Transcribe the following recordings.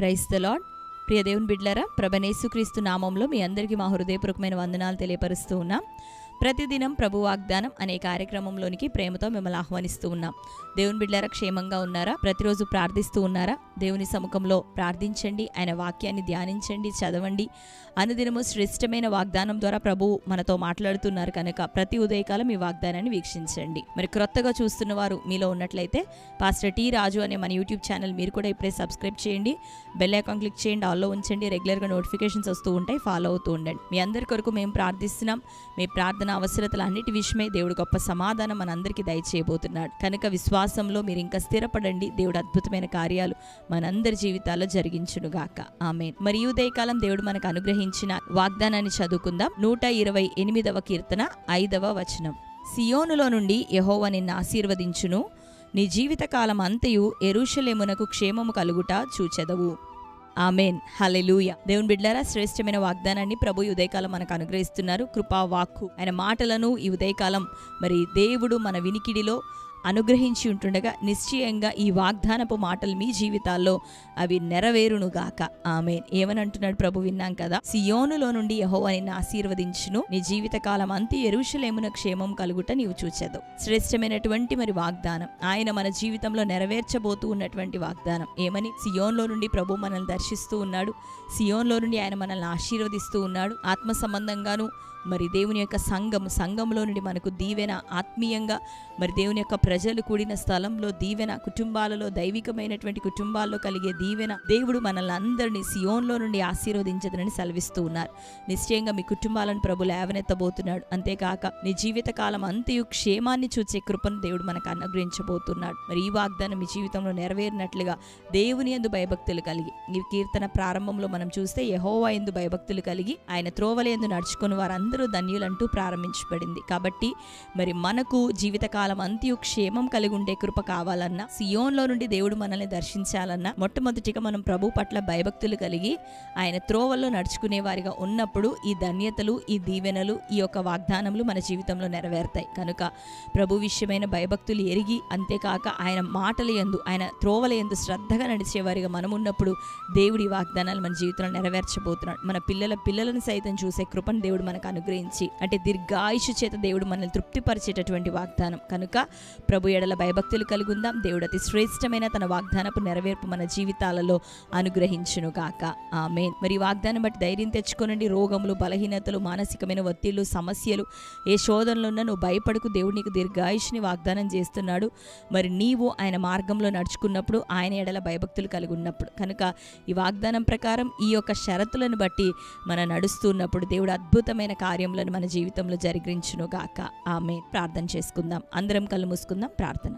Price the lord ప్రియ దేవుని బిడ్లరా ప్రభనేసుక్రీస్తు నామంలో మీ అందరికీ మా హృదయపూర్వకమైన వందనాలు తెలియపరుస్తూ ఉన్నాం. ప్రతిదినం ప్రభు వాగ్దానం అనే కార్యక్రమంలోనికి ప్రేమతో మిమ్మల్ని ఆహ్వానిస్తూ ఉన్నాం. దేవుని బిడ్డలారా క్షేమంగా ఉన్నారా? ప్రతిరోజు ప్రార్థిస్తూ ఉన్నారా? దేవుని సముఖంలో ప్రార్థించండి ఆయన వాక్యాన్ని ధ్యానించండి చదవండి. అనుదినము శ్రేష్టమైన వాగ్దానం ద్వారా ప్రభువు మనతో మాట్లాడుతున్నారు కనుక ప్రతి ఉదయకాలం ఈ వాగ్దానాన్ని వీక్షించండి. మరి క్రొత్తగా చూస్తున్న వారు మీలో ఉన్నట్లయితే పాస్టర్ టీ రాజు అనే మన యూట్యూబ్ ఛానల్ మీరు కూడా ఇప్పుడే సబ్స్క్రైబ్ చేయండి. బెల్ ఐకాన్ క్లిక్ చేయండి ఆల్లో ఉంచండి. రెగ్యులర్గా నోటిఫికేషన్స్ వస్తూ ఉంటాయి ఫాలో అవుతూ ఉండండి. మీ అందరి కొరకు మేము ప్రార్థిస్తున్నాం. మీ ప్రార్థన అవసరతలు అన్నిటి విషయమై దేవుడు గొప్ప సమాధానం మనందరికీ దయచేయబోతున్నాడు. కనుక విశ్వాసంలో మీరు ఇంకా స్థిరపడండి. దేవుడు అద్భుతమైన కార్యాలు మనందరి జీవితాల్లో జరిగించునుగాక. ఆమె మరి ఉదయకాలం దేవుడు మనకు అనుగ్రహించిన వాగ్దానాన్ని చదువుకుందాం. నూట ఇరవై ఎనిమిదవ కీర్తన ఐదవ వచనం. సియోనులో నుండి యహోవ నిన్ను ఆశీర్వదించును. నీ జీవితకాలం అంతయు ఎరుషలేమునకు క్షేమము కలుగుట చూచెదవు. ఆమెన్. హలెలూయ దేవుని బిడ్డారా శ్రేష్టమైన వాగ్దానాన్ని ప్రభు ఈ ఉదయకాలం మనకు అనుగ్రహిస్తున్నారు. కృపా వాక్కు. ఆయన మాటలను ఈ ఉదయకాలం మరి దేవుడు మన వినికిడిలో అనుగ్రహించి ఉంటుండగా నిశ్చయంగా ఈ వాగ్దానపు మాటలు మీ జీవితాల్లో అవి నెరవేరునుగాక. ఆమె ఏమనంటున్నాడు ప్రభు విన్నాం కదా? సియోనులో నుండి యహోవా అని ఆశీర్వదించును. నీ జీవితకాలం అంతి ఎరుషలేమున క్షేమం కలుగుట నీవు చూచదు. శ్రేష్టమైనటువంటి మరి వాగ్దానం. ఆయన మన జీవితంలో నెరవేర్చబోతూ ఉన్నటువంటి వాగ్దానం. ఏమని? సియోన్లో నుండి ప్రభు మనల్ని దర్శిస్తూ ఉన్నాడు. సియోన్లో నుండి ఆయన మనల్ని ఆశీర్వదిస్తూ ఉన్నాడు. ఆత్మ సంబంధంగాను మరి దేవుని యొక్క సంఘం సంఘంలో నుండి మనకు దీవెన ఆత్మీయంగా మరి దేవుని యొక్క ప్రజలు కూడిన స్థలంలో దీవెన కుటుంబాలలో దైవికమైనటువంటి కుటుంబాల్లో కలిగే దీవెన దేవుడు మనల్ని అందరినీ సియోన్లో నుండి ఆశీర్వదించదని సెలవిస్తూ ఉన్నారు. నిశ్చయంగా మీ కుటుంబాలను ప్రభు లేవనెత్తబోతున్నాడు. అంతేకాక నీ జీవితకాలం అంతయు క్షేమాన్ని చూచే కృపను దేవుడు మనకు అనుగ్రహించబోతున్నాడు. మరి ఈ వాగ్దానం మీ జీవితంలో నెరవేరినట్లుగా దేవుని ఎందు భయభక్తులు కలిగి ఈ కీర్తన ప్రారంభంలో మనం చూస్తే యహోవా ఎందు భయభక్తులు కలిగి ఆయన త్రోవల ఎందు నడుచుకుని వారందరూ ధన్యులంటూ ప్రారంభించబడింది. కాబట్టి మరి మనకు జీవితకాలం అంత్యు క్షేమం కలిగి ఉండే కృప కావాలన్నా సియోన్లో నుండి దేవుడు మనల్ని దర్శించాలన్నా మొట్టమొదటిగా మనం ప్రభు పట్ల భయభక్తులు కలిగి ఆయన త్రోవల్లో నడుచుకునే వారిగా ఉన్నప్పుడు ఈ ధన్యతలు ఈ దీవెనలు ఈ యొక్క వాగ్దానములు మన జీవితంలో నెరవేరుతాయి. కనుక ప్రభు విషయమైన భయభక్తులు ఎరిగి అంతేకాక ఆయన మాటల యందు ఆయన త్రోవల యందు శ్రద్ధగా నడిచేవారిగా మనం ఉన్నప్పుడు దేవుడి వాగ్దానాలు మన జీవితంలో నెరవేర్చబోతున్నాడు. మన పిల్లల పిల్లలను సైతం చూసే కృపను దేవుడు మనకు అనుగ్రహించి అంటే దీర్ఘాయుషు చేత దేవుడు మనల్ని తృప్తిపరిచేటటువంటి వాగ్దానం. కనుక ప్రభు ఎడల భయభక్తులు కలుగుందాం. దేవుడు అతి శ్రేష్టమైన తన వాగ్దానపు నెరవేర్పు మన జీవితాలలో అనుగ్రహించును గాక. ఆమె మరి వాగ్దానం బట్టి ధైర్యం తెచ్చుకోనండి. రోగములు బలహీనతలు మానసికమైన ఒత్తిళ్ళు సమస్యలు ఏ శోధనలున్నా నువ్వు భయపడకు. దేవుడు నీకు దీర్ఘాయుష్ని వాగ్దానం చేస్తున్నాడు. మరి నీవు ఆయన మార్గంలో నడుచుకున్నప్పుడు ఆయన ఎడల భయభక్తులు కలిగి ఉన్నప్పుడు కనుక ఈ వాగ్దానం ప్రకారం ఈ యొక్క షరతులను బట్టి మనం నడుస్తున్నప్పుడు దేవుడు అద్భుతమైన కార్యములను మన జీవితంలో జరిగించును గాక ఆమె ప్రార్థన చేసుకుందాం. అందరం కళ్ళు మూసుకుందాం. ప్రార్థన.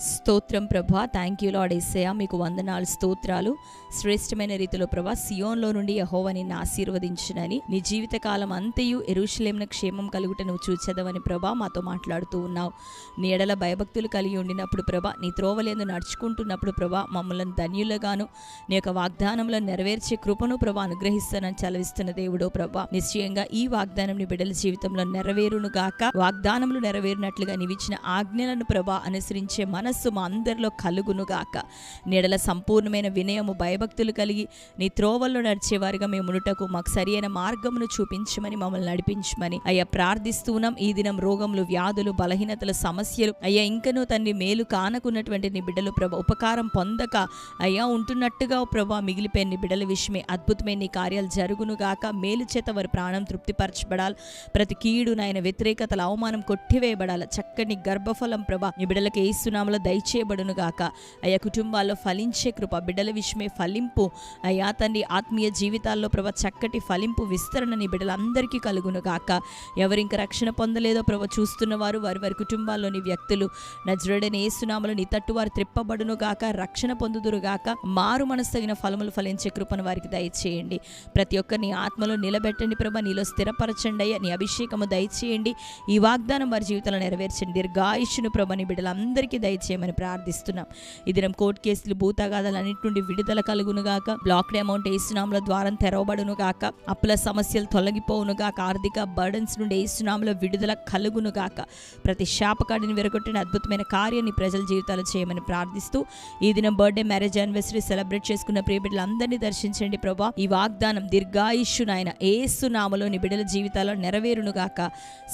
స్తోత్రం ప్రభా. థ్యాంక్ యూ లాడ్ ఎస్సయా మీకు వందనాలు స్తోత్రాలు. శ్రేష్టమైన రీతిలో ప్రభా సియోన్లో నుండి యహోవ నిన్ను ఆశీర్వదించునని నీ జీవితకాలం అంతయు ఎరుషలేమున క్షేమం కలుగుట నువ్వు చూచేదవని ప్రభా మాతో మాట్లాడుతూ ఉన్నావు. నీ ఎడల భయభక్తులు కలిగి ఉండినప్పుడు ప్రభా నీ త్రోవలేందు నడుచుకుంటున్నప్పుడు ప్రభా మమ్మల్ని ధన్యులుగాను నీ యొక్క వాగ్దానంలో నెరవేర్చే కృపను ప్రభా అనుగ్రహిస్తానని చలవిస్తున్న దేవుడో ప్రభా. నిశ్చయంగా ఈ వాగ్దానం నీ బిడ్డల జీవితంలో నెరవేరును గాక వాగ్దానములు నెరవేరినట్లుగా నీవిచ్చిన ఆజ్ఞలను ప్రభా అనుసరించే మన మనస్సు మా అందరిలో కలుగునుగాక. నీడల సంపూర్ణమైన వినయము భయభక్తులు కలిగి నీ త్రోవల్లో నడిచేవారిగా మేము ఉనుటకు మాకు సరియైన మార్గమును చూపించమని మమ్మల్ని నడిపించమని. అయ్యా ప్రార్థిస్తున్నాం ఈ దినం రోగములు వ్యాధులు బలహీనతల సమస్యలు అయ్యా ఇంకనూ తండ్రి మేలు కానకున్నటువంటి నీ బిడ్డలు ప్రభ ఉపకారం పొందక అయ్యా ఉంటున్నట్టుగా ప్రభా మిగిలిపోయిన నీ బిడ్డల విషయమే అద్భుతమైన నీ కార్యాలు జరుగునుగాక. మేలు చేత వారి ప్రాణం తృప్తిపరచబడాలి. ప్రతి కీడు నాయన వ్యతిరేకతల అవమానం కొట్టివేయబడాలి. చక్కని గర్భఫలం ప్రభా నీ బిడ్డలకు ఏసునామలో దయచేయబడును గాక అయ్యా కుటుంబాల్లో ఫలించే కృప బిడ్డల విషయమే ఫలింపు. అయ్యా తండ్రి ఆత్మీయ జీవితాల్లో ప్రభ చక్కటి ఫలింపు విస్తరణ నీ బిడ్డలందరికీ కలుగును గాక ఎవరింక రక్షణ పొందలేదో ప్రభ చూస్తున్న వారు వారి వారి కుటుంబాల్లోని వ్యక్తులు. నజరుడని ఏసునామలు నీ తట్టు వారు త్రిప్పబడును గాక రక్షణ పొందుదురు గాక మారు మనసు తగిన ఫలములు ఫలించే కృపను వారికి దయచేయండి. ప్రతి ఒక్కరిని ఆత్మలో నిలబెట్టండి ప్రభ నీలో స్థిరపరచండి అయ్యా. నీ అభిషేకము దయచేయండి. ఈ వాగ్దానం వారి జీవితంలో నెరవేర్చండి. దీర్ఘాయుష్ను ప్రభ నీ బిడ్డలందరికీ దయచేయండి. దయచేయమని ప్రార్థిస్తున్నాం. ఈ దినం కోర్టు కేసులు భూతగాదాలు అన్నిటి నుండి విడుదల కలుగును గాక బ్లాక్డ్ అమౌంట్ ఏసునామల ద్వారం తెరవబడును గాక అప్పుల సమస్యలు తొలగిపోవును గాక ఆర్థిక బర్డన్స్ నుండి ఏసునామల విడుదల కలుగును గాక ప్రతి శాపకాడిని విరగొట్టిన అద్భుతమైన కార్యాన్ని ప్రజల జీవితాలు చేయమని ప్రార్థిస్తూ ఈ దినం బర్త్డే మ్యారేజ్ యానివర్సరీ సెలబ్రేట్ చేసుకున్న ప్రియ బిడ్డలందరినీ దర్శించండి ప్రభా. ఈ వాగ్దానం దీర్ఘాయుష్యునైన ఏసునామలోని బిడ్డల జీవితాల్లో నెరవేరును గాక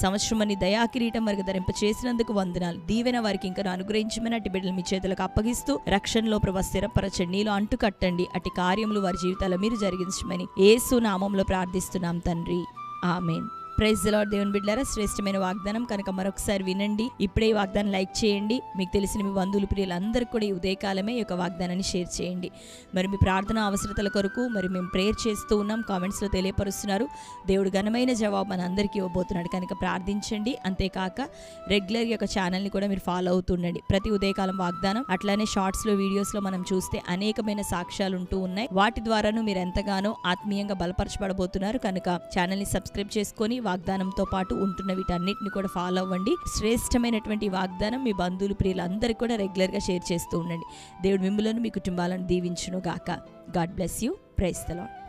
సంవత్సరమని దయాకిరీటం వరకు ధరింప చేసినందుకు వందనాలు. దీవెన వారికి ఇంకా అనుగ్రహించమని అటు బిడ్డలు మీ చేతులకు అప్పగిస్తూ రక్షణలో ప్రభా స్థిరపరచండి. నీలో అంటు కట్టండి అటు కార్యములు వారి జీవితాల్లో మీరు జరిగించమని ఏసు నామంలో ప్రార్థిస్తున్నాం తండ్రి. ఆమెన్. ప్రైజ్ లాడ్ దేవుని బిడ్డారా శ్రేష్టమైన వాగ్దానం. కనుక మరొకసారి వినండి. ఇప్పుడే ఈ వాగ్దానం లైక్ చేయండి. మీకు తెలిసిన మీ బంధువులు ప్రియులందరూ కూడా ఈ ఉదయకాలమే ఈ యొక్క వాగ్దానాన్ని షేర్ చేయండి. మరి మీ ప్రార్థన అవసరతల కొరకు మరి మేము ప్రేయర్ చేస్తూ ఉన్నాం. కామెంట్స్లో తెలియపరుస్తున్నారు. దేవుడు ఘనమైన జవాబు మన అందరికీ ఇవ్వబోతున్నాడు. కనుక ప్రార్థించండి. అంతేకాక రెగ్యులర్ యొక్క ఛానల్ని కూడా మీరు ఫాలో అవుతుండండి ప్రతి ఉదయకాలం వాగ్దానం అట్లానే షార్ట్స్లో వీడియోస్లో మనం చూస్తే అనేకమైన సాక్ష్యాలు ఉంటూ ఉన్నాయి. వాటి ద్వారాను మీరు ఎంతగానో ఆత్మీయంగా బలపరచబడబోతున్నారు. కనుక ఛానల్ని సబ్స్క్రైబ్ చేసుకొని వాగ్దానంతో పాటు ఉంటున్న వీటన్నిటిని కూడా ఫాలో అవ్వండి. శ్రేష్టమైనటువంటి వాగ్దానం మీ బంధువులు ప్రియులందరికీ కూడా రెగ్యులర్గా షేర్ చేస్తూ ఉండండి. దేవుడు మిమ్మలను మీ కుటుంబాలను దీవించును గాక God bless you praise the Lord